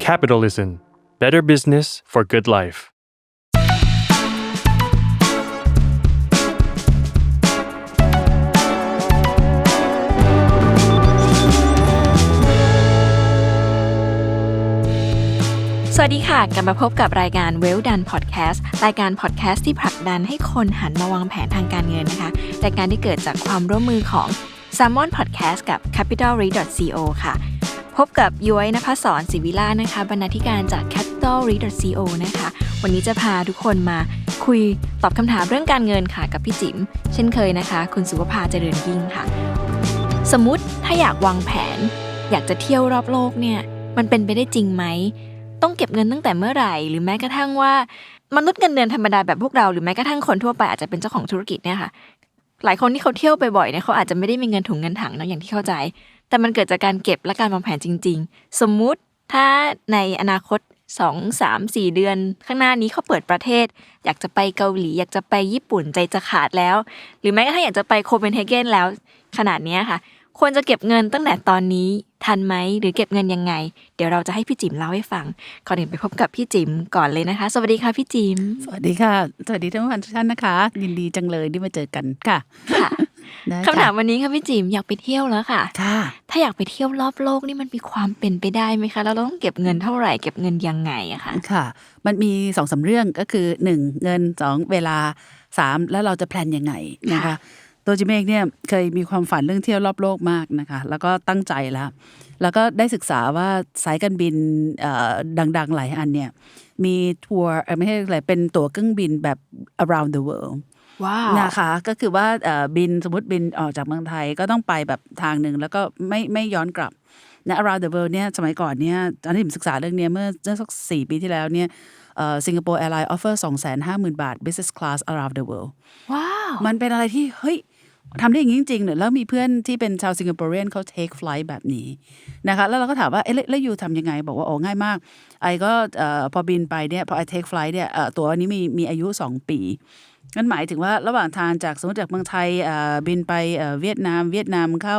Capitalism Better Business for Good Life สวัสดีค่ะ กลับมาพบกับรายการ Well Done Podcast รายการพอดแคสต์ที่ผลักดันให้คนหันมาวางแผนทางการเงินนะคะรายการที่เกิดจากความร่วมมือของ s ซ m o n Podcast กับ Capital r e c o ค่ะ บกับย้อยนภศรศิวิลานะคะ บรรณาธิการจาก Capital r e c o นะคะ วันนี้จะพาทุกคนมาคุยตอบคำถามเรื่องการเงินค่ะกับพี่จิ๋มเช่นเคยนะคะ คุณสุภภาเจริญยิ่งค่ะ สมมติถ้าอยากวางแผน อยากจะเที่ยวรอบโลกเนี่ย มันเป็นไปได้จริงไหม ต้องเก็บเงินตั้งแต่เมื่อไหร่ หรือแม้กระทั่งว่ามนุษย์เงินเดือนธรรมดาแบบพวกเราหรือแม้กระทั่งคนทั่วไปอาจจะเป็นเจ้าของธุรกิจเนี่ยค่ะหลายคนที่เขาเที่ยวไปบ่อยเนี่ยเขาอาจจะไม่ได้มีเงินถุงเงินถังเนอะอย่างที่เข้าใจ แต่มันเกิดจากการเก็บและการวางแผนจริง ๆ สมมุติถ้าในอนาคตสองสามสี่เดือน ข้างหน้านี้เขาเปิดประเทศ อยากจะไปเกาหลี อยากจะไปญี่ปุ่นใจจะขาดแล้ว หรือแม้กระทั่งอยากจะไปโคเปนเฮเกนแล้ว ขนาดเนี้ยค่ะ ควรจะเก็บเงินตั้งแต่ตอนนี้ทันไหมหรือเก็บเงินยังไง เดี๋ยวเราจะให้พี่จิ๋มเล่าให้ฟัง ก่อนอื่นไปพบกับพี่จิ๋มก่อนเลยนะคะ สวัสดีค่ะพี่จิ๋มสวัสดีค่ะ สวัสดีท่านผู้ฟังทุกท่านนะคะ ยินดีจังเลยที่มาเจอกันค่ะ ค่ะได้คำถามวันนี้ค่ะพี่จิ๋มอยากไปเที่ยวแล้วค่ะค่ะ ถ้าอยากไปเที่ยวรอบโลกนี่มันมีความเป็นไปได้ไหมคะแล้วเราต้องเก็บเงินเท่าไหร่เก็บเงินยังไงอะคะค่ะ มันมีสองสามเรื่องก็คือหนึ่งเงินสองเวลาสามแล้วเราจะแพลนยังไงนะคะตัวจิมเองเนี่ยเคยมีความฝันเรื่องเที่ยวรอบโลกมากนะคะ แล้วก็ตั้งใจแล้ว แล้วก็ได้ศึกษาว่าสายการบินเอ่อดังๆหลายอันเนี่ยมีทัวร์เอ่อไม่ใช่อะไรเป็นตั๋วเครื่องบินแบบ around the world ว้าวนะคะก็คือว่าเอ่อบินสมมติบินออกจากเมืองไทยก็ต้องไปแบบทางหนึ่งแล้วก็ไม่ไม่ย้อนกลับนะ around the world เนี่ยสมัยก่อนเนี่ยตอนที่ผมศึกษาเรื่องเนี้ยเมื่อเมื่อสักสี่ปีที่แล้วเนี่ยสิงคโปร์แอร์ไลน์ออฟเฟอร์สองแสนห้าหมื่นบาท business class around the world ว้าวมันเป็นอะไรที่ เฮ้ยทำได้อย่างนี้จริงๆเนี่ยแล้วมีเพื่อนที่เป็นชาวสิงคโปร์เรียนเขา take flight แบบนี้นะคะแล้วเราก็ถามว่าเอ๊ะแล้วแล้วยูทำยังไง บอกว่า โอ้ง่ายมาก ไอก็เอ่อพอบินไปเนี่ยพอไอ take flight เนี่ยเอ่อตัวอันนี้มีมีอายุ 2 ปี นั่นหมายถึงว่าระหว่างทางจากสมมติจากเมืองไทยเอ่อบินไปเอ่อเวียดนาม เวียดนามเข้า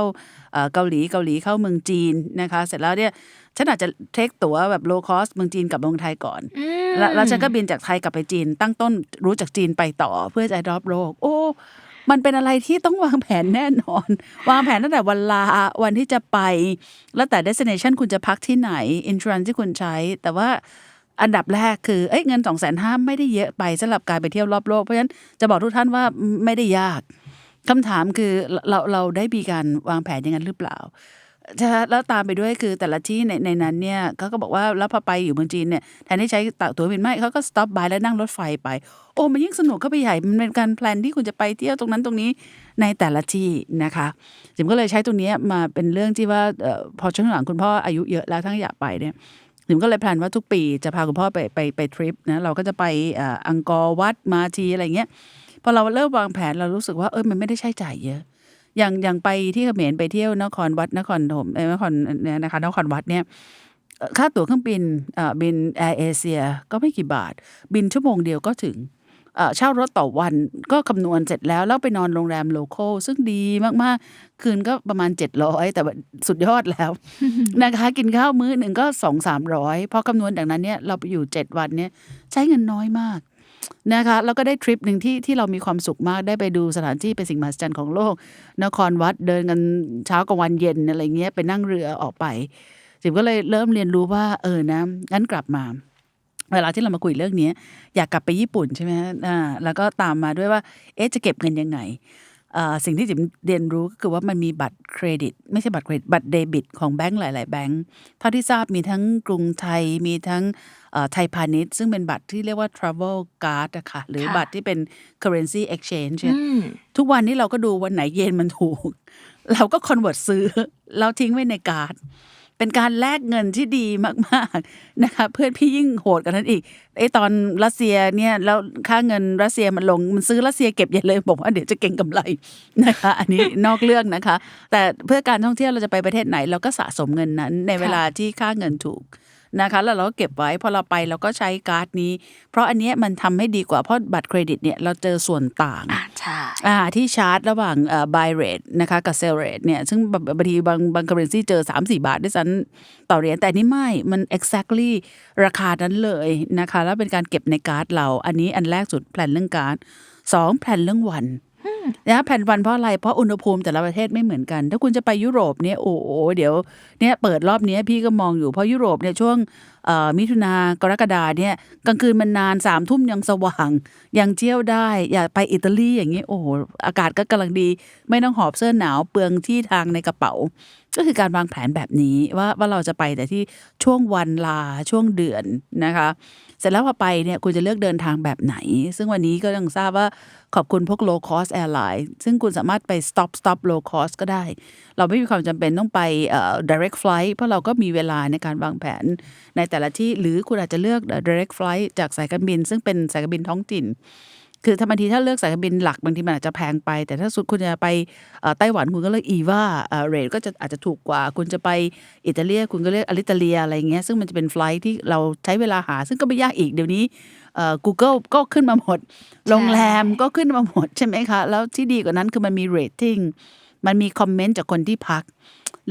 เอ่อเกาหลีเกาหลีเข้าเมืองจีนนะคะ เสร็จแล้วเนี่ยฉันอาจจะเทคตั๋วแบบ low cost เมืองจีนกับเมืองไทยก่อนแล้วแล้วฉันก็บินจากไทยกลับไปจีน ตั้งต้นรู้จากจีนไปต่อเพื่อจะรอบโลกโอ้มันเป็นอะไรที่ต้องวางแผนแน่นอน วางแผนตั้งแต่วันลาวันที่จะไป แล้วแต่ destination คุณจะพักที่ไหน insurance ที่คุณใช้ แต่ว่า อันดับแรกคือเอ้ยเงินสองแสนห้าไม่ได้เยอะไปสำหรับการไปเที่ยวรอบโลกเพราะฉะนั้นจะบอกทุกท่านว่าไม่ได้ยากคำถามคือเราเราได้มีการวางแผนอย่างนั้นหรือเปล่าใช่แล้วตามไปด้วยคือแต่ละที่ในในนั้นเนี่ยเขาก็บอกว่าแล้วพอไปอยู่เมืองจีนเนี่ยแทนที่ใช้ตั๋วบินไม่เขาก็สต็อปบายแล้วนั่งรถไฟไป โอ้มันยิ่งสนุกเข้าไปใหญ่มันเป็นการแพลนที่คุณจะไปเที่ยวตรงนั้นตรงนี้ในแต่ละที่นะคะจิมก็เลยใช้ตรงนี้มาเป็นเรื่องที่ว่าออพอช่วงหลังคุณพ่ออายุเยอะแล้วทั้งอยากไปเนี่ย จิมก็เลยแพลนว่าทุกปีจะพาคุณพ่อไปไปไปทริปนะเราก็จะไปอังกอร์วัดมาทีอะไรเงี้ยพอเราเริ่มวางแผนเรารู้สึกว่าเออมันไม่ได้ใช้จ่ายเยอะ อย่างอย่างไปที่เขมรไปเที่ยวนครวัดนครถมเอ้นครเนี่ยนะคะนครวัดเนี่ยค่าตั๋วเครื่องบินเอ่อบินแอร์เอเชียก็ไม่กี่บาท บินชั่วโมงเดียวก็ถึง เช่ารถต่อวันก็คำนวณเสร็จแล้วแล้วไปนอนโรงแรมโลคอลซึ่งดีมากๆ คืนก็ประมาณ 700 แต่สุดยอดแล้วนะคะกินข้าวมื้อหนึ่งก็สองสามร้อยพอคำนวณดังนั้นเนี่ยเราไปอยู่ 7 วันเนี่ยใช้เงินน้อยมากนะคะแล้วก็ได้ทริปหนึ่งที่ที่เรามีความสุขมากได้ไปดูสถานที่เป็นสิ่งมหัศจรรย์ของโลก นครวัดเดินกันเช้ากับวันเย็นอะไรเงี้ยไปนั่งเรือออกไปจิมก็เลยเริ่มเรียนรู้ว่าเออนะงั้นกลับมา เวลาที่เรามาคุยเรื่องนี้อยากกลับไปญี่ปุ่นใช่ไหมฮะอ่าแล้วก็ตามมาด้วยว่าเอ๊ะจะเก็บเงินยังไงอ่าสิ่งที่จิมเรียนรู้ก็คือว่ามันมีบัตรเครดิต ไม่ใช่บัตรเครดิตบัตรเดบิต ของแบงก์หลาย ๆ แบงก์เท่าที่ทราบมีทั้งกรุงไทยมีทั้งเอ่อไทยพาณิชย์ ซึ่งเป็นบัตรที่เรียกว่า travel card อะค่ะหรือค่ะบัตรที่เป็น currency exchange เนี่ย อืม ทุกวันนี้เราก็ดูวันไหนเยนมันถูก เราก็คอนเวิร์ตซื้อ แล้วทิ้งไว้ในการ์ด เป็นการแลกเงินที่ดีมากๆนะคะเพื่อนพี่ยิ่งโหดกันนั้นอีกไอ้ตอนรัสเซียเนี่ยแล้วค่าเงินรัสเซียมันลงมันซื้อรัสเซียเก็บใหญ่เลยบอกว่าเดี๋ยวจะเก่งกำไรนะคะ อันนี้นอกเรื่องนะคะ แต่เพื่อการท่องเที่ยวเราจะไปประเทศไหน เราก็สะสมเงินนั้น ในเวลาที่ค่าเงินถูก นะคะแล้วเราก็เก็บไว้พอเราไปเราก็ใช้การ์ดนี้ เพราะอันเนี้ยมันทำให้ดีกว่าเพราะบัตรเครดิตเนี่ยเราเจอส่วนต่างอ่าใช่อ่าที่ชาร์จระหว่างเอ่อ buy rate นะคะกับ sell rate เนี่ยซึ่งบางบางทีบางบาง currency เจอ 3 4 บาทด้วยซ้ำต่อเหรียญแต่นี่ไม่มัน exactly ราคานั้นเลยนะคะ แล้วเป็นการเก็บในการ์ดเรา อันนี้อันแรกสุดแผนเรื่องการ์ดสองแผนเรื่องวัน นะแผ่นฟันเพราะอะไร เพราะอุณหภูมิแต่ละประเทศไม่เหมือนกัน ถ้าคุณจะไปยุโรปเนี่ยโอ้โหเดี๋ยวเนี่ยเปิดรอบเนี้ยพี่ก็มองอยู่เพราะยุโรปเนี่ยช่วง มิถุนากรกฎาเนี่ยกลางคืนมันนานสามทุ่มยังสว่าง ยังเที่ยวได้ อย่าไปอิตาลีอย่างนี้โอ้โหอากาศก็กำลังดี ไม่ต้องหอบเสื้อหนาวเปลืองที่ทางในกระเป๋า ก็คือการวางแผนแบบนี้ว่าว่าเราจะไปแต่ที่ช่วงวันลาช่วงเดือนนะคะเสร็จแล้วพอไปเนี่ยคุณจะเลือกเดินทางแบบไหน ซึ่งวันนี้ก็ต้องทราบว่าขอบคุณพวก low cost airline ซึ่งคุณสามารถไป stop stop low cost ก็ได้ เราไม่มีความจำเป็นต้องไป direct flight เพราะเราก็มีเวลาในการวางแผนในแต่ละที่ หรือคุณอาจจะเลือก direct flight จากสายการบิน ซึ่งเป็นสายการบินท้องถิ่น คือถ้าบางทีถ้าเลือกสายการบินหลักบางทีมันอาจจะแพงไป แต่ถ้าสุดคุณจะไปเอ่อไต้หวันคุณก็เลือกอีวาเรทก็จะอาจจะถูกกว่า คุณจะไปอิตาเลียคุณก็เลือกอลิตาเลียอะไรเงี้ยซึ่งมันจะเป็นไฟลท์ที่เราใช้เวลาหา ซึ่งก็ไม่ยากอีกเดี๋ยวนี้เอ่อ Google ก็ขึ้นมาหมดโรงแรมก็ขึ้นมาหมดใช่ไหมคะแล้วที่ดีกว่านั้นคือมันมีเรตติ้งมันมีคอมเมนต์จากคนที่พัก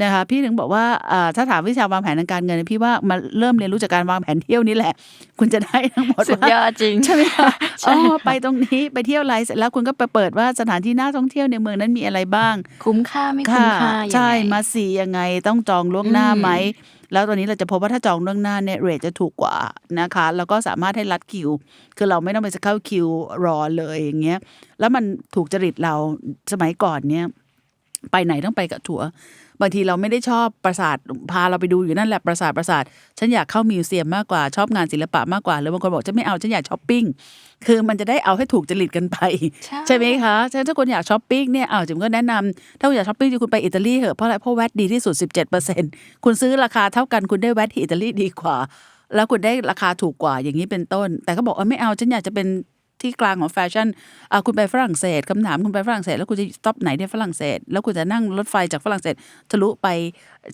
นะคะพี่ถึงบอกว่าเอ่อถ้าถามวิชาวางแผนทางการเงินพี่ว่ามาเริ่มเรียนรู้จากการวางแผนเที่ยวนี่แหละ คุณจะได้ทั้งหมดสุดว่ายอดจริงใช่ไหมคะใช่อ๋อไปตรงนี้ไปเที่ยวไรเสร็จแล้วคุณก็ไปเปิดว่าสถานที่น่าท่องเที่ยวในเมืองนั้นมีอะไรบ้าง คุ้มค่าไม่คุ้มค่ายังไงใช่มาสียังไงต้องจองล่วงหน้าไหมแล้วตอนนี้เราจะพบว่าถ้าจองล่วงหน้าเนี่ยเรทจะถูกกว่านะคะ แล้วก็สามารถให้รัดคิว คือเราไม่ต้องไปเข้าคิวรอเลยอย่างเงี้ยแล้วมันถูกจริตเราสมัยก่อนเนี่ยไปไหนต้องไปกับทัวร์ บางทีเราไม่ได้ชอบปราสาทพาเราไปดูอยู่นั่นแหละปราสาทปราสาทฉันอยากเข้ามิวเซียมมากกว่าชอบงานศิลปะมากกว่าหรือบางคนบอกฉันไม่เอาฉันอยากช้อปปิ้งคือมันจะได้เอาให้ถูกจริตกันไป ใช่ไหมคะฉะนั้นถ้าคุณอยากช้อปปิ้งเนี่ยอ้าวจิมก็แนะนำถ้าคุณอยากช้อปปิ้งคุณไปอิตาลีเถอะเพราะอะไรเพราะแวดดีที่สุด 17%คุณซื้อราคาเท่ากันคุณได้แวดที่อิตาลีดีกว่าแล้วคุณได้ราคาถูกกว่าอย่างนี้เป็นต้น แต่ก็บอกเออไม่เอาฉันอยากจะเป็น ที่กลางของแฟชั่นอ่าคุณไปฝรั่งเศสคำถามคุณไปฝรั่งเศส แล้วคุณจะสต็อปไหนในฝรั่งเศส แล้วคุณจะนั่งรถไฟจากฝรั่งเศสทะลุไป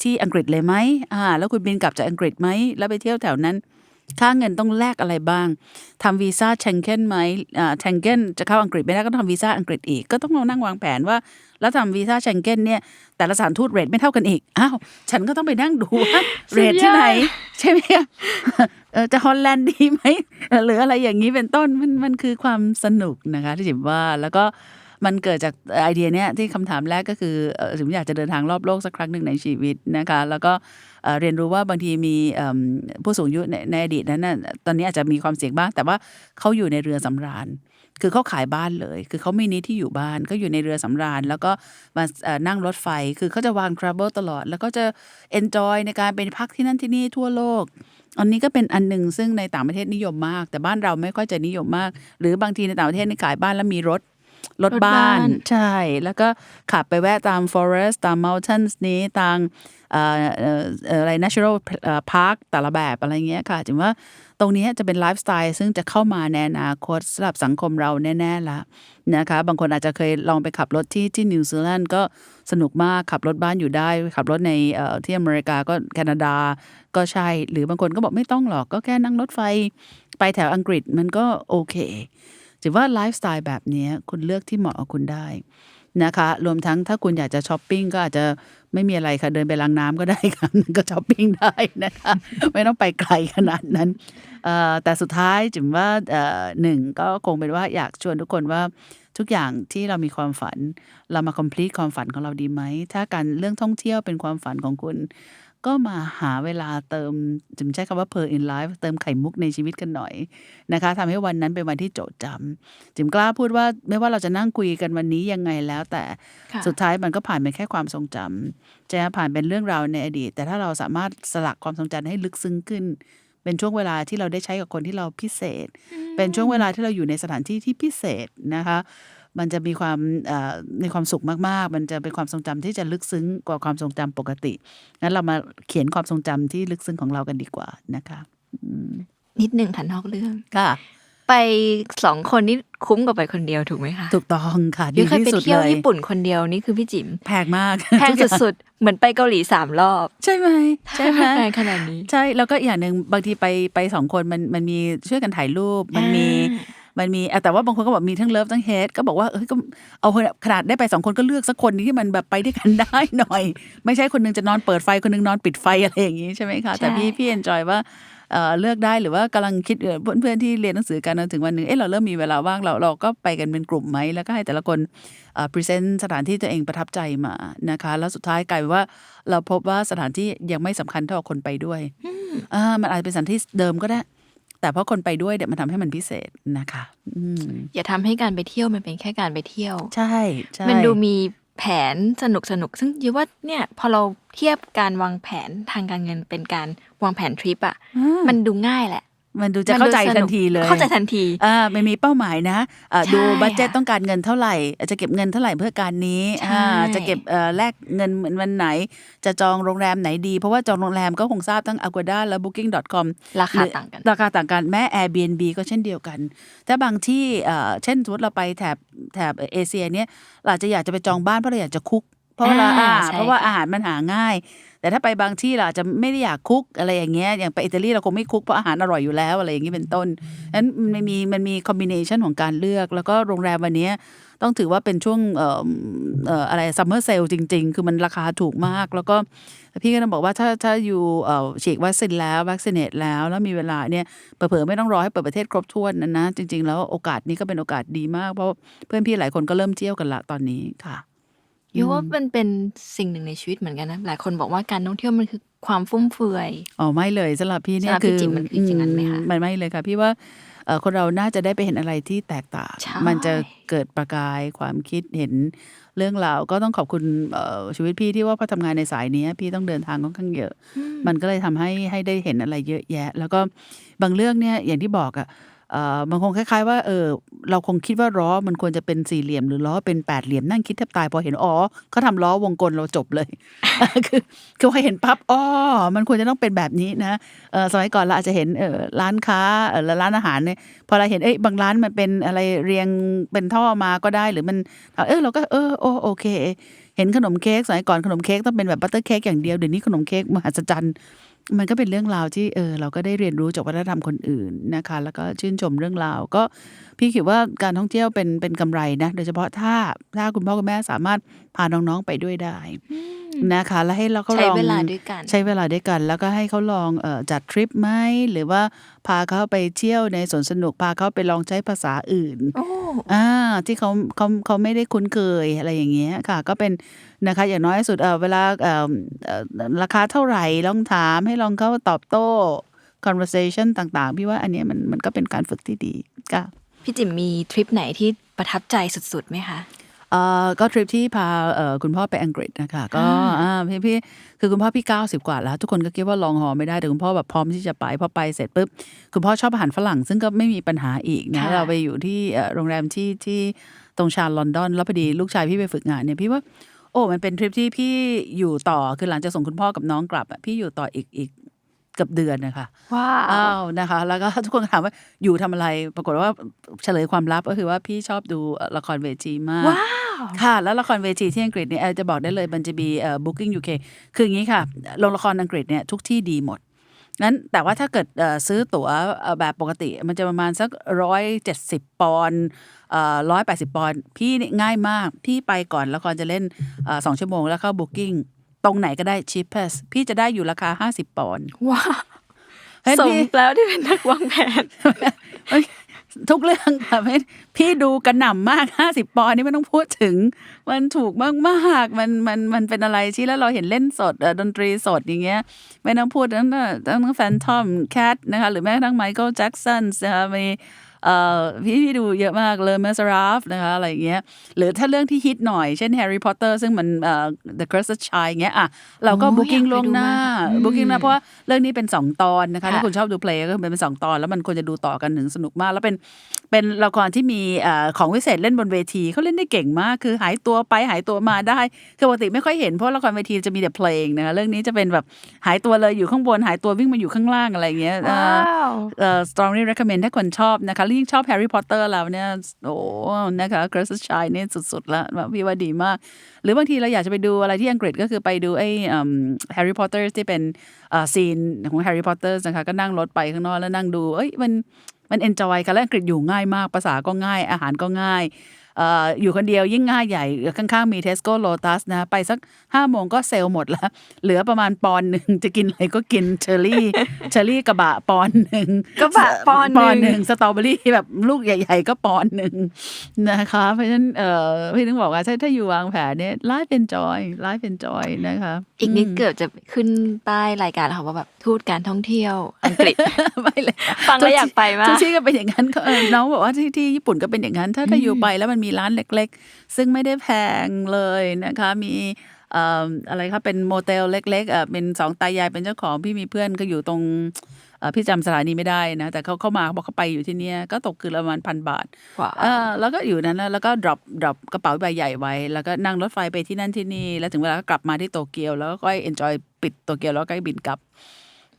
ที่อังกฤษเลยไหมอ่าแล้วคุณบินกลับจากอังกฤษไหมแล้วไปเที่ยวแถวนั้น ค่าเงินต้องแลกอะไรบ้างทำวีซ่าเชงเก้นไหมอ่าเชงเก้นจะเข้าอังกฤษไม่ได้ก็ต้องทำวีซ่าอังกฤษอีก ก็ต้องมานั่งวางแผนว่า แล้วทำวีซ่าเชงเก้นเนี่ย แต่ละสถานทูตเรทไม่เท่ากันอีก อ้าว ฉันก็ต้องไปนั่งดูว่าเรทที่ไหน ใช่ไหมคะเออจะฮอลแลนด์ดีไหมหรืออะไรอย่างนี้เป็นต้น มันมันคือความสนุกนะคะที่จิมว่าแล้วก็ มันเกิดจากไอเดียเนี้ยที่คำถามแรกก็คือเอ่อจิมอยากจะเดินทางรอบโลกสักครั้งหนึ่งในชีวิตนะคะแล้วก็เรียนรู้ว่าบางทีมีผู้สูงอายุในในอดีตนั้นนะตอนนี้อาจจะมีความเสี่ยงบ้าง แต่ว่าเขาอยู่ในเรือสำราญ คือเขาขายบ้านเลย คือเขาไม่นิดที่อยู่บ้านก็อยู่ในเรือสำราญ แล้วก็มานั่งรถไฟ คือเขาจะวาง travel ตลอด แล้วก็จะ enjoy ในการไปพักที่นั่นที่นี่ทั่วโลก อันนี้ก็เป็นอันหนึ่งซึ่งในต่างประเทศนิยมมาก แต่บ้านเราไม่ค่อยจะนิยมมาก หรือบางทีในต่างประเทศนี่ขายบ้านแล้วมีรถ รถบ้าบ้าน ใช่ แล้วก็ขับไปแวะตาม forest ตาม mountains นี้ตามเอ่อเอ่อเอ่ออะไร natural park แต่ละแบบอะไรเงี้ยค่ะจึงว่าตรงนี้จะเป็นไลฟ์สไตล์ซึ่งจะเข้ามาในอนาคตสำหรับสังคมเราแน่ๆละนะคะ บางคนอาจจะเคยลองไปขับรถที่ที่นิวซีแลนด์ก็สนุกมากขับรถบ้านอยู่ได้ ขับรถในที่อเมริกาก็แคนาดาก็ใช่ หรือบางคนก็บอกไม่ต้องหรอกก็แค่นั่งรถไฟ ไปแถวอังกฤษมันก็โอเค ถือว่าไลฟ์สไตล์แบบนี้คุณเลือกที่เหมาะกับคุณได้นะคะ รวมทั้งถ้าคุณอยากจะช้อปปิ้งก็อาจจะไม่มีอะไรค่ะเดินไปล้างน้ำก็ได้ค่ะก็ช้อปปิ้งได้นะคะไม่ต้องไปไกลขนาดนั้นแต่สุดท้ายจิมว่าหนึ่งก็คงเป็นว่าอยากชวนทุกคนว่าทุกอย่างที่เรามีความฝัน เรามา complete ความฝันของเราดีไหม ถ้าการเรื่องท่องเที่ยวเป็นความฝันของคุณ ก็มาหาเวลาเติมจิมใช้คำว่า per in life เติมไข่มุกในชีวิตกันหน่อยนะคะทำให้วันนั้นเป็นวันที่โจดจำจิมกล้าพูดว่าไม่ว่าเราจะนั่งคุยกันวันนี้ยังไงแล้ว แต่ค่ะสุดท้ายมันก็ผ่านเป็นแค่ความทรงจำจะผ่านเป็นเรื่องราวในอดีต แต่ถ้าเราสามารถสลักความทรงจำให้ลึกซึ้งขึ้นเป็นช่วงเวลาที่เราได้ใช้กับคนที่เราพิเศษ เป็นช่วงเวลาที่เราอยู่ในสถานที่ที่พิเศษนะคะ มันจะมีความเอ่อมีความสุขมากๆ มันจะเป็นความทรงจำที่จะลึกซึ้งกว่าความทรงจำปกติงั้นเรามาเขียนความทรงจำที่ลึกซึ้งของเรากันดีกว่านะคะนิดหนึ่งค่ะนอกเรื่องค่ะไปสองคนนี่คุ้มกว่าไปคนเดียวถูกไหมคะถูกต้องค่ะยุ้ดียเคยที่ไปสุดเที่ยวเลยญี่ปุ่นคนเดียวนี่คือพี่จิ๋มแพงมาก แพงสุดๆเหมือนไปเกาหลีสามรอบ ใช่ไหมใช่ไหมนานขนาดนี้ ใช่แล้วก็อีกอย่างหนึ่งบางทีไปไปสองคนมันมันมีช่วยกันถ่ายรูปมันมีอ่า มันมีอะแต่ว่าบางคนก็บอกมีทั้งเลิฟทั้งเฮดก็บอกว่าเอ้ยก็เอาขนาดได้ไปสองคนก็เลือกสักคนที่มันแบบไปด้วยกันได้หน่อย ไม่ใช่คนหนึงจะนอนเปิดไฟคนหนึงนอนปิดไฟอะไรอย่างงี้ใช่ไหมคะแต่พี่พี่เอนจอยว่าเอ่อเลือกได้หรือว่ากำลังคิดเอ่อเพื่อนๆที่เรียนหนังสือกันนะถึงวันหนึ่งเอ๊ะเราเริ่มมีเวลาว่างเราเราก็ไปกันเป็นกลุ่มไหมแล้วก็ให้แต่ละคนพรีเซนต์สถานที่ตัวเองประทับใจมานะคะ แล้วสุดท้ายกลายเป็นว่าเราพบว่าสถานที่ยังไม่สำคัญเท่ากับคนไปด้วยอ่ามันอาจจะเป็นสถานที่เดิมก็ได้ แต่เพราะคนไปด้วยเดี๋ยวมันทำให้มันพิเศษนะคะอืมอย่าทำให้การไปเที่ยวมันเป็นแค่การไปเที่ยว ใช่ใช่ มันดูมีแผนสนุกสนุกซึ่งยูว่าเนี่ยพอเราเทียบการวางแผนทางการเงินเป็นการวางแผนทริปอะอืมมันดูง่ายแหละ มันดูจะเข้าใจมัดูสทันุนกทีเลยเข้าใจทันทีอ่ามันมีเป้าหมายนะอ่าใช่ดูบัตเจ็ตค่ะต้องการเงินเท่าไหร่อาจจะเก็บเงินเท่าไหร่เพื่อการนี้ใช่อ่าจะเก็บเอ่อแลกเงินวันไหน จะจองโรงแรมไหนดี เพราะว่าจองโรงแรมก็คงทราบทั้ง Agoda และ Booking.com ราคาต่างกัน ราคาต่างกันแม้ Airbnb ก็เช่นเดียวกัน แต่บางที่เอ่อเช่นสมมติเราไปแถบแถบเอเชียเนี่ยเราอาจจะอยากจะไปจองบ้านเพราะเราอยากจะคุก เพราะว่าเราอ่าอ่าใช่เพราะว่าค่ะอาหารมันหาง่าย แต่ถ้าไปบางที่เราอาจจะไม่ได้อยากคุกอะไรอย่างเงี้ยอย่างไปอิตาลีเราคงไม่คุกเพราะอาหารอร่อยอยู่แล้วอะไรอย่างงี้เป็นต้นนั้นมันมีมันมีคอมบิเนชันของการเลือก แล้วก็โรงแรมวันเนี้ยต้องถือว่าเป็นช่วงเอ่อเอ่ออะไรซัมเมอร์เซลจริง ๆ คือมันราคาถูกมาก แล้วก็พี่ก็ต้องบอกว่าถ้าถ้าอยู่เอ่อฉีดวัคซีนแล้ววัคซีนเนตแล้ว แล้วมีเวลาเนี่ยเผลอๆไม่ต้องรอให้เปิดประเทศครบถ้วนนะนะจริง ๆ แล้วโอกาสนี้ก็เป็นโอกาสดีมาก เพราะเพื่อนพี่หลายคนก็เริ่มเที่ยวกันละตอนนี้ค่ะ ยูว่ามันเป็นสิ่งหนึ่งในชีวิตเหมือนกันนะ หลายคนบอกว่าการท่องเที่ยวมันคือความฟุ่มเฟือย อ๋อ ไม่เลยสำหรับพี่เนี่ยสำหรับคืพี่อจิ๋มมันคืออย่างนั้นไหมคะ มันไม่เลยค่ะ พี่ว่าเอ่อคนเราน่าจะได้ไปเห็นอะไรที่แตกต่าง ใช่ มันจะเกิดประกายความคิดเห็นเรื่องราว ก็ต้องขอบคุณเอ่อชีวิตพี่ที่ว่าพอทำงานในสายนี้พี่ต้องเดินทางค่อนข้างเยอะมันก็เลยทำให้ให้ได้เห็นอะไรเยอะแยะ แล้วก็บางเรื่องเนี่ยอย่างที่บอกอะ่ เออมันคงคล้าย ๆ ว่าเออเราคงคิดว่าล้อมันควรจะเป็นสี่เหลี่ยมหรือล้อเป็นแปดเหลี่ยมนั่งคิดแทบตายพอเห็นอ๋อเขาทำล้อวงกลมเราจบเลย คือคือพอเห็นปั๊บอ๋อมันควรจะต้องเป็นแบบนี้นะเออสมัยก่อนเราอาจจะเห็นเออร้านค้าเออร้านอาหารเนี่ยพอเราเห็นเอ้ยบางร้านมันเป็นอะไรเรียงเป็นท่อมาก็ได้หรือมันเออเราก็เออโอโอเค เห็นขนมเค้กสมัยก่อนขนมเค้กต้องเป็นแบบบัตเตอร์เค้กอย่างเดียวเดี๋ยวนี้ขนมเค้กมหัศจรรย์ มันก็เป็นเรื่องราวที่ เออ เราก็ได้เรียนรู้จากวัฒนธรรมคนอื่นนะคะ แล้วก็ชื่นชมเรื่องราว ก็พี่คิดว่าการท่องเที่ยวเป็น เป็นกำไรนะ โดยเฉพาะถ้า ถ้าคุณพ่อคุณแม่สามารถพาน้อง ๆ ไปด้วยได้ นะคะแล้วให้เราเขาใช้ลองเวลาด้วยกัน ใช้เวลาด้วยกัน แล้วก็ให้เขาลองเออจัดทริปไหมหรือว่าพาเขาไปเที่ยวในสวนสนุกพาเขาไปลองใช้ภาษาอื่นโอ้อ่าที่เขาเขาเขาไม่ได้คุ้นเคยอะไรอย่างเงี้ยค่ะ ก็เป็นนะคะ อย่างน้อยที่สุดเออเวลาเออเอ่อราคาเท่าไหร่ลองถามให้ลองเขาตอบโต้ conversation ต่างๆ พี่ว่าอันเนี้ยมันมันก็เป็นการฝึกที่ดีค่ะพี่จิ๋มมีทริปไหนที่ประทับใจสุดๆไหมคะ เอ่อก็ทริปที่พาเอ่อคุณพ่อไปอังกฤษนะคะก็อ่าพี่พี่คือคุณพ่อพี่เก้าสิบกว่าแล้ว ทุกคนก็คิดว่าลองหอไม่ได้แต่คุณพ่อแบบพร้อมที่จะไปพอไปเสร็จปุ๊บคุณพ่อชอบอาหารฝรั่ง ซึ่งก็ไม่มีปัญหาอีกนะค่ะ เราไปอยู่ที่เอ่อโรงแรมที่ที่ตรงชานลอนดอนแล้วพอดีลูกชายพี่ไปฝึกงานเนี่ยพี่ว่า โอ้มันเป็นทริปที่พี่อยู่ต่อคือหลังจากส่งคุณพ่อกับน้องกลับอะพี่อยู่ต่ออีกอีกเกือบเดือนนะคะว้าอ้าวนะคะ แล้วก็ทุกคนถามว่าอยู่ทำอะไร ปรากฏว่าเฉลยความลับก็คือว่าพี่ชอบดูละครเวทีมากว้าวค่ะ แล้วละครเวทีที่อังกฤษเนี่ยจะบอกได้เลยมันจะมีเอ่อ booking UK คืออย่างนี้ค่ะโรงละครอังกฤษเนี่ยทุกที่ดีหมดงั้นแต่ว่าถ้าเกิดซื้อตั๋วแบบปกติ มันจะประมาณสักร้อยเจ็ดสิบปอนร้อยแปดสิบปอนพี่นี่ง่ายมาก พี่ไปก่อนละครจะเล่นสองชั่วโมงแล้วเข้า booking ตรงไหนก็ได้ cheapest พี่จะได้อยู่ราคาห้าสิบปอนด์ว้าวเฮ้ยสมพี่แล้วที่เป็นนักวางแผนเอ้ยทุกเรื่องค่ะไม่พี่ดูกระหน่ำมากห้าสิบปอนด์นี่ไม่ต้องพูดถึง มันถูกมากๆมันมันมันเป็นอะไรที่แล้วเราเห็นเล่นสดเอ่อดนตรีสดอย่างเงี้ย ไม่ต้องพูดทั้งทั้งแฟนทอมแคทนะคะหรือแม้กระทั่งไมเคิลแจ็กสันนะคะมีเอ่อ พี่พี่ดูเยอะมากเลยเมสราฟนะคะอะไรอย่างเงี้ยหรือถ้าเรื่องที่ฮิตหน่อยเช่นแฮร์รี่พอตเตอร์ซึ่งมันเอ่อ The Cursed Child เงี้ยอะเราก็โอ้ booking อยากไปล่วงหน้าดูมากอืม booking นะเพราะว่าเรื่องนี้เป็นสองตอนนะคะค่ะถ้าคุณชอบดูเพลงก็เป็นสองตอน แล้วมันควรจะดูต่อกันถึงสนุกมาก แล้วเป็น เป็นละครที่มีเอ่อของวิเศษเล่นบนเวทีเขาเล่นได้เก่งมาก คือหายตัวไปหายตัวมาได้คือปกติไม่ค่อยเห็นเพราะละครเวทีจะมีแต่เพลงนะคะเรื่องนี้จะเป็นแบบหายตัวเลยอยู่ข้างบนหายตัววิ่งมาอยู่ข้างล่างอะไรอย่างเงี้ยเอ่อว้าวเอ่อ strongly recommend ถ้าคนชอบนะคะแล้วยิ่งชอบ Harry Potter แล้วเนี่ยโอ้นะคะ c r u s s Shy เนี่ยสุดๆแล้วแบบพี่ว่าดีมาก หรือบางทีเราอยากจะไปดูอะไรที่อังกฤษก็คือไปดูไอ้อืม Harry Potter ที่เป็นซีนของ Harry Potter นะคะก็นั่งรถไปข้างนอกแล้วนั่งดูเอ้ยมัน มันเอนจอยกันแล้วอังกฤษอยู่ง่ายมากภาษาก็ง่ายอาหารก็ง่าย อ่ออยู่คนเดียวยิ่งง่ายใหญ่ ข้างๆมี Tesco Lotus นะไปสักห้าโมงก็เซลล์หมดแล้ว เหลือประมาณปอนด์หนึ่งจะกินอะไรก็กินเชอร์รี่เชอร์รี่กระบะปอนด์หนึ่งกระบะปอนด์หนึ่งปอนด์หนึ่งสตรอเบอรี่แบบลูกใหญ่ ๆ ก็ปอนด์หนึ่งนะคะเพราะฉะนั้นเอ่อพี่ถึงบอกว่าถ้าถ้าอยู่วางแผนเนี่ย life enjoy life enjoy นะคะอีกนิดเกือบจะขึ้นป้ายรายการแล้วค่ะว่าแบบทูตการท่องเที่ยวอังกฤษไม่เลยฟังแล้วอยากไปมากทุกที่ก็เป็นอย่างนั้นก็เออน้องบอกว่าที่ที่ญี่ปุ่นก็เป็นอย่างนั้น ถ้าถ้าอยู่ไปแล้วมันมีร้านเล็กๆ ซึ่งไม่ได้แพงเลยนะคะ มีเอ่ออะไรครับเป็นโมเตลเล็กๆเอ่อเป็นสองตายายเป็นเจ้าของพี่มีเพื่อนก็อยู่ตรงเอ่อพี่จำสถานีไม่ได้นะแต่เขาเข้ามาบอกเขาไปอยู่ที่เนี่ยก็ตกคืนละประมาณพันบาทว้าวเออแล้วก็อยู่นั้นนะแล้วก็ drop drop กระเป๋าใบใหญ่ไว้ แล้วก็นั่งรถไฟไปที่นั่นที่นี่แล้วถึงเวลาก็กลับมาที่โตเกียว แล้วก็ค่อย enjoy ปิดโตเกียวแล้วก็บินกลับ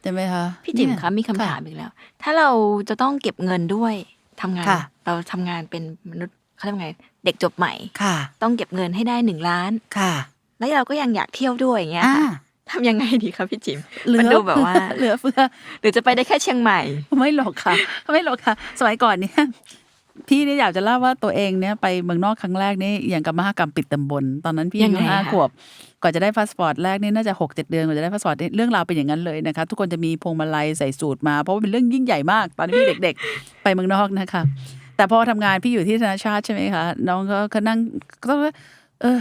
ใช่ไหมคะพี่จิ๋มเนี่ยคะมีคำถามอีกแล้ว ถ้าเราจะต้องเก็บเงินด้วยทำงานค่ะเราทำงานเป็นมนุษย์ เขาเรียกว่าไงเด็กจบใหม่ค่ะ ต้องเก็บเงินให้ได้หนึ่งล้าน ค่ะ แล้วเราก็ยังอยากเที่ยวด้วยอย่างเงี้ยอ่าค่ะทำยังไงดีคะพี่จิ๋มเหลือมันดูแบบว่า เหลือเฟือ หรือจะไปได้แค่เชียงใหม่ ไม่หรอกค่ะ ไม่หรอกค่ะ สมัยก่อนเนี่ย พี่เนี่ยอยากจะเล่าว่าตัวเองเนี่ยไปเมืองนอกครั้งแรกนี่อย่างกับมหากรรมปิดตำบล ตอนนั้นพี่ยัอางไงยุห้าคะขวบก่อนจะได้พาสปอร์ตแรกนี่น่าจะหกเจ็ดเดือนกว่าจะได้พาสปอร์ตนี่เรื่องราวเป็นอย่างนั้นเลยนะคะ ทุกคนจะมีพวงมาลัยใส่สูตรมา เพราะว่าเป็นเรื่องยิ่งใหญ่มาก ตอนที่พี่เด็ก ๆ ไปเมืองนอกนะคะ แต่พอทำงานพี่อยู่ที่ธนาชาติใช่ไหมคะ น้องก็ก็นั่งก็ต้องเออ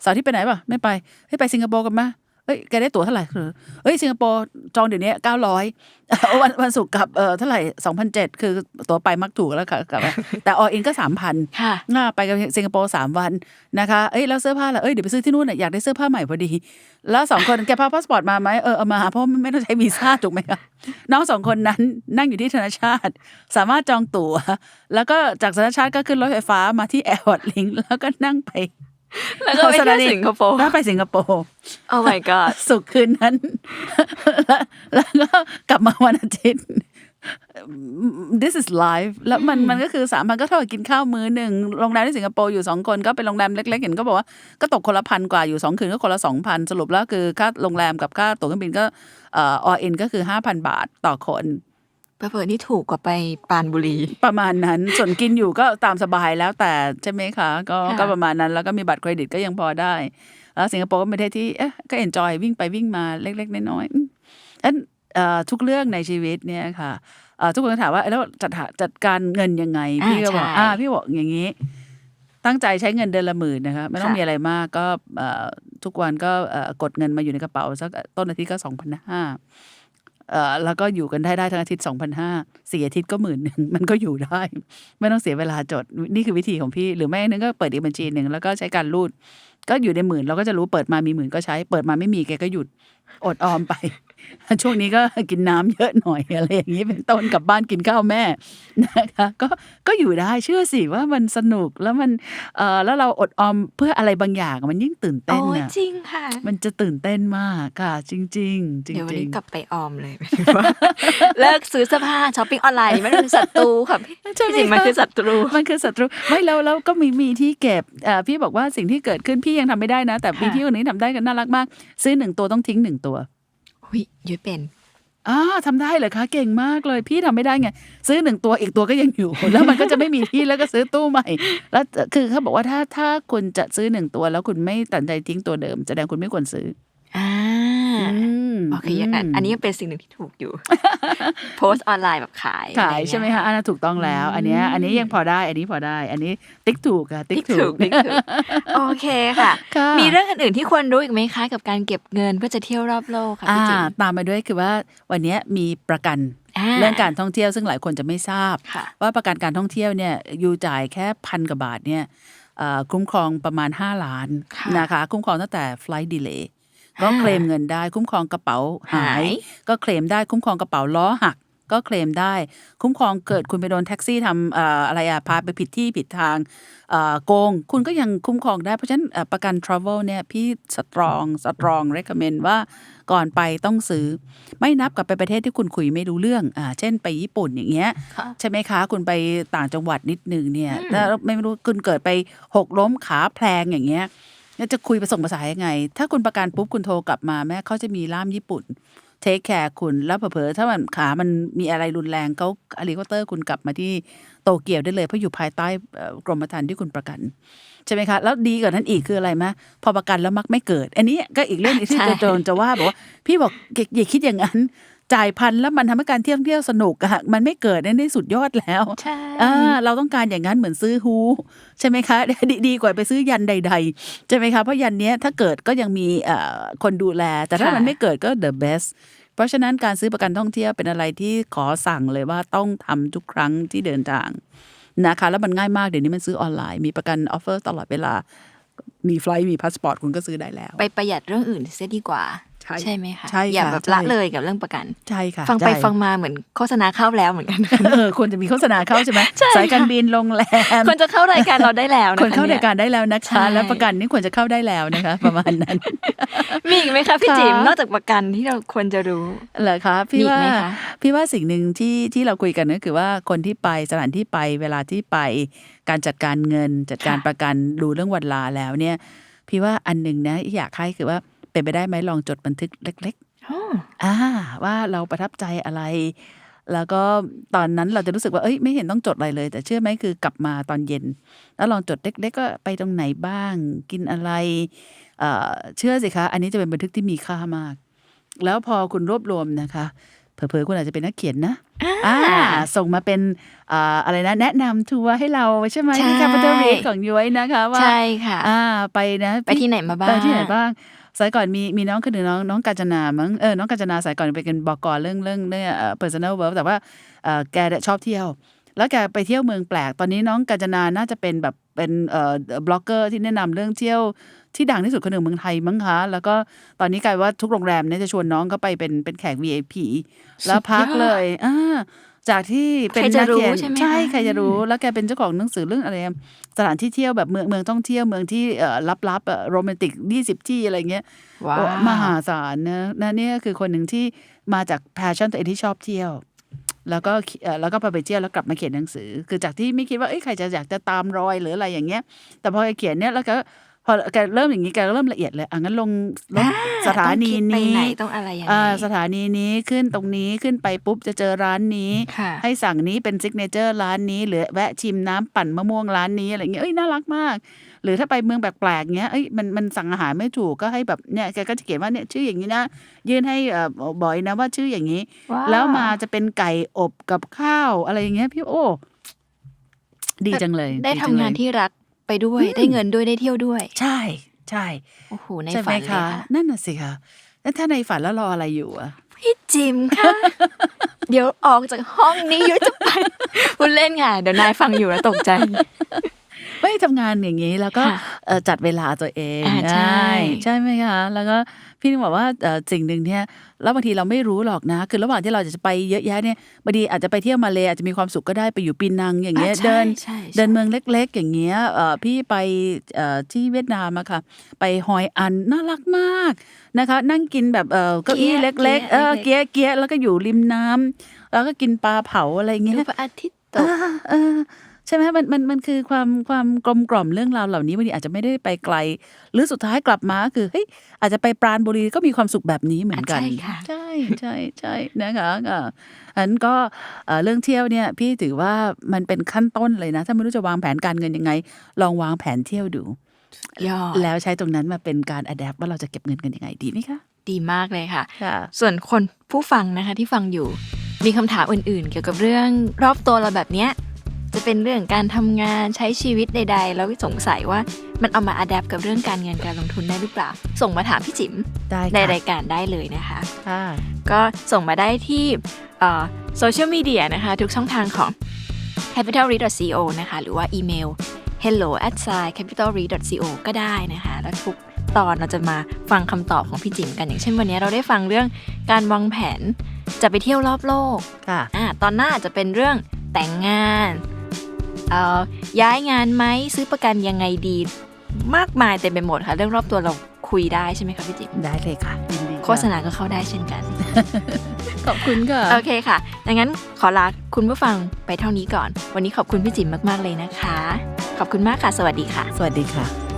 เสาร์ที่ไปไหนป่ะ ไม่ไปให้ไปสิงคโปร์กันไหม เอ้ยแกได้ตั๋วเท่าไหร่เออเอ้ยสิงคโปร์จองเดี๋ยวนี้เก้าร้อยวันวันศุกร์กลับเออเท่าไหร่สองพันเจ็ดคือตั๋วไปมักถูกแล้วค่ะกลับมาแต่ออินก็สามพันค่ะน่าไปกับสิงคโปร์สามวันนะคะเอ้ยแล้วเสื้อผ้าล่ะเอ้ยเดี๋ยวไปซื้อที่นู่นน่ะอยากได้เสื้อผ้าใหม่พอดี แล้วสองคนแกพาพาสปอร์ตมาไหมเออเอามาเพราะไม่ไม่ต้องใช้วีซ่าถูกไหมคะน้องสองคนนั้นนั่งอยู่ที่ธนาชาติ สามารถจองตั๋วแล้วก็จากธนาชาติก็ขึ้นรถไฟฟ้ามาที่แอร์พอร์ตลิงแล้วก็นั่งไป แล้วก็ไปเที่ยวสิงคโปร์แล้วไปสิงคโปร์ Oh my god สุกร์คืนนั้นแล้วแล้วก็กลับมาวันอาทิตย์ this is life แล้วมันมันก็คือสามพันก็เท่ากับกินข้าวมื้อหนึ่งโรงแรมที่สิงคโปร์อยู่สองคนก็เป็นโรงแรมเล็ก ๆ เห็นก็บอกว่าก็ตกคนละพันกว่าอยู่สองคืนก็คนละสองพันสรุปแล้วคือค่าโรงแรมกับค่าตั๋วเครื่องบินก็เอ่อ all in ก็คือห้าพันบาทต่อคน เผื่อๆนี่ถูกกว่าไปปรานบุรี ประมาณนั้นส่วนกินอยู่ก็ตามสบายแล้วแต่ใช่ไหมคะ ก็ค่ะก็ประมาณนั้นแล้วก็มีบัตรเครดิตก็ยังพอได้แล้วสิงคโปร์ก็เป็นประเทศที่เอ๊ะก็เอนจอยวิ่งไปวิ่งมาเล็ก ๆ น้อยๆอืมอันเอ่อทุกเรื่องในชีวิตเนี่ยค่ะเอ่อทุกคนก็ถามว่าแล้วจัดหาจัดการเงินยังไงอ่าพี่ก็บอกใช่อ่าพี่บอกอย่างนี้ ตั้งใจใช้เงินเดือนละหมื่นนะคะไม่ต้องค่ะมีอะไรมากก็เอ่อทุกวันก็เอ่อกดเงินมาอยู่ในกระเป๋าสักต้นอาทิตย์ก็สองพันห้า เอ่อแล้วก็อยู่กันได้ได้ทั้งอาทิตย์สองพันห้าสี่อาทิตย์ก็หมื่นหนึ่งมันก็อยู่ได้ ไม่ต้องเสียเวลาจดนี่คือวิธีของพี่ หรือไม่นึงก็เปิดอีกบัญชีหนึ่งแล้วก็ใช้การรูด ก็อยู่ในหมื่นเราก็จะรู้เปิดมามีหมื่นก็ใช้ เปิดมาไม่มีแกก็หยุดอดออมไป ช่วงนี้ก็กินน้ำเยอะหน่อยอะไรอย่างนี้เป็นต้นกลับบ้านกินข้าวแม่นะคะก็ก็อยู่ได้เชื่อสิว่ามันสนุกแล้วมันเอ่อแล้วเราอดออมเพื่ออะไรบางอย่างมันยิ่งตื่นโอ้เต้นยน่ะจริงค่ะ มันจะตื่นเต้นมากค่ะ จริงๆจริงเดี๋ยววันนี้ๆกลับไปออมเลยเลิกซื้อเสื้อผ้าช้อปปิ้งออนไลน์ไม่เป็นศัตรูค่ะพี่ใช่ไหมจริงๆมันคะคือศัตรูมันคือศัตรูไม่แล้วแล้วก็มีมีที่เก็บเอ่อพี่บอกว่าสิ่งที่เกิดขึ้นพี่ยังทำไม่ได้นะ แต่มีค่ะที่คนนี้ทำได้กันน่ารักมาก ซื้อหนึ่งตัวต้องทิ้งหนึ่งตัว หุยยุ้ยเป็นอ่าทำได้เหรอคะ เก่งมากเลย พี่ทำไม่ได้ไง ซื้อหนึ่งตัวอีกตัวก็ยังอยู่ แล้วมันก็จะไม่มีที่แล้วก็ซื้อตู้ใหม่ แล้วคือเขาบอกว่าถ้าถ้าคุณจะซื้อหนึ่งตัว แล้วคุณไม่ตัดใจทิ้งตัวเดิม แสดงคุณไม่ควรซื้ออ่าอืม โอเคอันอันนี้ยังเป็นสิ่งหนึ่งที่ถูกอยู่ โพสต์ออนไลน์แบบขาย ขายใช่ไหมคะอันนั้นถูกต้องแล้ว อันเนี้ยอันนี้ยังพอได้ อันนี้พอได้ อันนี้ติ๊กถูกค่ะติ๊ติ๊กกถูถูกกติ๊กถูกโอเคค่ะค่ะ มีเรื่องอื่นๆที่ควรรู้อีกไหมคะกับการเก็บเงินเพื่อจะเที่ยวรอบโลกค่ะอ่าพี่จิ๋มตามมาด้วยคือว่าวันเนี้ยมีประกันอ่าเรื่องการท่องเที่ยวซึ่งหลายคนจะไม่ทราบค่ะว่าประกันการท่องเที่ยวเนี่ยอยู่จ่ายแค่พันกว่าบาทเนี่ยเอ่อคุ้มครองประมาณ 5 ล้านค่ะนะคะ คุ้มครองตั้งแต่ flight delay ก็อ่าเคลมเงินได้ คุ้มครองกระเป๋าหาหายยก็เคลมได้คุ้มครองกระเป๋าล้อหัก ก็เคลมได้ คุ้มครองเกิดคุณไปโดนแท็กซี่ทำเอ่ออะไรอะพาไปผิดที่ผิดทางเอ่อโกง คุณก็ยังคุ้มครองได้ เพราะฉะนั้นเอ่อประกัน travel เนี่ยพี่สตรองสตรอง recommend ว่าก่อนไปต้องซื้อ ไม่นับกับไปประเทศที่คุณคุยไม่รู้เรื่องอ่าเช่นไปญี่ปุ่นอย่างเงี้ยค่ะใช่ไหมคะ คุณไปต่างจังหวัดนิดนึงเนี่ยถ้าไม่รู้คุณเกิดไปหกล้มขาแพลงอย่างเงี้ย แล้วจะคุยภาษาภาษายังไง ถ้าคุณประกันปุ๊บคุณโทรกลับมาแม่เขาจะมีล่ามญี่ปุ่น เทคแคร์คุณแล้วเผลอๆถ้ามันขามันมีอะไรรุนแรงเขาอลิคอเตอร์คุณกลับมาที่โตเกียวได้เลย เพราะอยู่ภายใต้กรมธรรม์ที่คุณประกันใช่ไหมคะ แล้วดีกว่านั้นอีกคืออะไรมะพอประกันแล้วมักไม่เกิด อันนี้ก็อีกเรื่องที่จะโดนจะว่าบอกว่าพี่บอกอย่าคิดอย่างนั้น จ่ายพันแล้วมันทำให้การเที่ยวเที่ยวสนุกอะมันไม่เกิดนั่นได้สุดยอดแล้วใช่อ่าเราต้องการอย่างนั้นเหมือนซื้อฮูใช่ไหมคะดีดีกว่าไปซื้อยันใด ๆ ใช่ไหมคะ เพราะยันเนี้ยถ้าเกิดก็ยังมีเอ่อคนดูแล แต่ถ้ามันไม่เกิดก็ the best เพราะฉะนั้นการซื้อประกันท่องเที่ยวเป็นอะไรที่ขอสั่งเลยว่าต้องทำทุกครั้งที่เดินทางนะคะ แล้วมันง่ายมากเดี๋ยวนี้มันซื้อออนไลน์มีประกันออฟเฟอร์ตลอดเวลามีไฟล์มีพาสปอร์ตคุณก็ซื้อได้แล้ว ไปประหยัดเรื่องอื่นเสียดีกว่า ใช่ไหมคะใช่อย่าค่ะแบบใช่ละเลยกับเรื่องประกัน ใช่ค่ะ ฟังไปใช่ฟังมาเหมือนโฆษณาเข้าแล้วเหมือนกันเออควรจะมีโฆษณาเข้าใช่ไหมใช่ค่ะสายการบินโรงแรมคนจะเข้ารายการเราได้แล้วนะคะควรเข้ารายนี่ยการได้แล้วนะคะใช่แล้วประกันนี่ควรจะเข้าได้แล้วนะคะ ประมาณนั้น มีอีกไหมคะพี่ค่ะจิ๋มนอกจากประกันที่เราควรจะรู้เหรอคะพี่มีอีกว่าไหมคะพี่ว่าสิ่งหนึ่งที่ที่เราคุยกันก็คือว่าคนที่ไปสถานที่ไปเวลาที่ไปการจัดการเงินจัดการประกันดูเรื่องวันลาแล้วเนี่ย พี่ว่าอันหนึ่งนะอยากให้คือว่า เป็นไปได้ไหมลองจดบันทึกเล็กอ๋อๆอ่าว่าเราประทับใจอะไร แล้วก็ตอนนั้นเราจะรู้สึกว่าเอ้ยไม่เห็นต้องจดอะไรเลย แต่เชื่อไหมคือกลับมาตอนเย็น แล้วลองจดเล็ก ๆ ก็ไปตรงไหนบ้าง กินอะไรเอ่อเชื่อสิคะ อันนี้จะเป็นบันทึกที่มีค่ามาก แล้วพอคุณรวบรวมนะคะเผลอๆคุณอาจจะเป็นนักเขียนนะอ่าส่งมาเป็นอ่าอะไรนะ แนะนำทัวร์ให้เราใช่ไหมที่ Capital Read ของย้อยนะคะว่าใช่ค่ะอ่าไปนะ ไปที่ไหนมาบ้างไปที่ไหนบ้าง สายก่อนมีมีน้องคนหนึ่งน้องน้องกาญจนามั้งเออน้องกาญจนาสายก่อนไปกันบอกก่อนเรื่องเรื่องเรื่องเอ่อ personal verb แต่ว่าเอ่อแกเนี่ยชอบเที่ยว แล้วแกไปเที่ยวเมืองแปลก ตอนนี้น้องกาญจนาน่าจะเป็นแบบเป็นเอ่อบล็อกเกอร์ที่แนะนำเรื่องเที่ยวที่ดังที่สุดคนหนึ่งเมืองไทยมั้งคะแล้วก็ตอนนี้กลายว่าทุกโรงแรมเนี่ยจะชวนน้องเข้าไปเป็นเป็นแขก VIP แล้วพักเลยอ่า จากที่เป็นใครจะนักเขียนรู้ใช่ไหมคะใช่ใครจะรู้แล้วแกเป็นเจ้าของหนังสือเรื่องอะไรอะสถานที่เที่ยวแบบเมืองเมืองท่องเที่ยวเมืองที่เอ่อลับๆโรแมนติกยี่สิบที่อะไรเงี้ยว้าโอ้วมหาศาลนะนะเนี่ยคือคนหนึ่งที่มาจากแพชชั่นตัวเองที่ชอบเที่ยว แล้วก็เอ่อแล้วก็พอไปเที่ยวแล้วกลับมาเขียนหนังสือ คือจากที่ไม่คิดว่าเอ้ยใครจะอยากจะตามรอยหรืออะไรอย่างเงี้ย แต่พอแกเขียนเนี่ยแล้วก็พ อแกเริ่มอย่างนี้แกก็เริ่มละเอียดเลยอะงั้นลงลงสถานีต้องคิดไปนี้ไหนต้องอะไรยังไงอ่าสถานีนี้ขึ้นตรงนี้ขึ้นไปปุ๊บจะเจอร้านนี้ค่ะให้สั่งนี้เป็นซิกเนเจอร์ร้านนี้หรือแวะชิมน้ำปั่นมะม่วงร้านนี้อะไรเงี้ยเอ้ยน่ารักมาก หรือถ้าไปเมืองแปลกๆเงี้ยเอ้ยมันมันสั่งอาหารไม่ถูกก็ให้แบบเนี่ยแกก็จะเขียนว่าเนี่ยชื่ออย่างนี้นะ ยื่นให้เอ่อบอยนะว่าชื่ออย่างนี้ว้าวแล้วมาจะเป็นไก่อบกับข้าวอะไรอย่างเงี้ยพี่โอ้ดีจังเลย ได้ทำจัเลงานยที่รัก ไปด้วยได้เงินด้วยได้เที่ยวด้วย ใช่ใช่โอ้โหในใช่ไหฝัมนเลยคะค่ะนั่นน่ะสิคะแล้วถ้าในฝันแล้วรออะไรอยู่อะพี่จิมค่ะ เดี๋ยวออกจากห้องนี้ยุ้ยจะไปพูดเล่นค่ะเดี๋ยวนายฟังอยู่แล้วตกใจ ไม่ทำงานอย่างนี้แล้วก็ค่ะเอ่อจัดเวลาตัวเองอ่าใช่ใช่ไหมคะแล้วก็พี่นึกบอกว่าเอ่อสิ่งหนึ่งเนี่ยแล้วบางทีเราไม่รู้หรอกนะ คือระหว่างที่เราจะไปเยอะแยะเนี่ยบางทีอาจจะไปเที่ยวมาเลยอาจจะมีความสุขก็ได้ไปอยู่ปีนังอย่างเงี้ยอ่าใช่เดินใช่ใช่เดินเมืองเล็ก ๆ อย่างเงี้ยเอ่อพี่ไปเอ่อที่เวียดนามอะค่ะ ไปฮอยอันน่ารักมากนะคะ นั่งกินแบบเอ่อเก้าอี้เล็ก ๆ เออเกี๊ยเกี๊ยแล้วก็อยู่ริมน้ำแล้วก็กินปลาเผาอะไรอย่างเงี้ดูยพระอาทิตย์ตเอกอเออใช่ไหมมันมันมันคือความความกลมกล่อมเรื่องราวเหล่านี้บางทีอาจจะไม่ได้ไปไกล หรือสุดท้ายกลับมาก็คือเฮ้ยอาจจะไปปราณบุรีก็มีความสุขแบบนี้เหมือนกันอะใช่ค่ะใช่ใช่ใช่นะคะอ่าอันก็เอ่อเรื่องเที่ยวเนี่ยพี่ถือว่ามันเป็นขั้นต้นเลยนะ ถ้าไม่รู้จะวางแผนการเงินยังไง ลองวางแผนเที่ยวดูยอดแล้วใช้ตรงนั้นมาเป็นการอัดแอปว่าเราจะเก็บเงินกันยังไงดีไหมคะดีมากเลยค่ะค่ะ ส่วนคนผู้ฟังนะคะที่ฟังอยู่มีคำถามอื่นๆ เกี่ยวกับเรื่องรอบตัวเราแบบเนี้ย จะเป็นเรื่องการทำงานใช้ชีวิตใด ๆ แล้วสงสัยว่ามันเอามาอัดแอปกับเรื่องการเงินการลงทุนได้หรือเปล่า ส่งมาถามพี่จิ๋มได้ในค่ะรายการได้เลยนะคะค่ะก็ส่งมาได้ที่โซเชียลมีเดียนะคะ ทุกช่องทางของ capitalread.co นะคะ หรือว่าอีเมล hello at capitalread.co ก็ได้นะคะ แล้วทุกตอนเราจะมาฟังคำตอบของพี่จิ๋มกัน อย่างเช่นวันนี้เราได้ฟังเรื่องการวางแผนจะไปเที่ยวรอบโลกค่ะอ่าตอนหน้าอาจจะเป็นเรื่องแต่งงานเอ่อ ย้ายงานไหมซื้อประกันยังไงดี มากมายเต็มไปหมดค่ะ เรื่องรอบตัวเราคุยได้ใช่ไหมคะพี่จิ๊บได้เลยค่ะยินดีค่ะโฆษณาก็เข้าได้เช่นกัน ขอบคุณค่ะ โอเคค่ะดังนั้นขอลาคุณผู้ฟังไปเท่านี้ก่อน วันนี้ขอบคุณพี่จิ๋มมากๆเลยนะคะ ขอบคุณมากค่ะ สวัสดีค่ะ สวัสดีค่ะ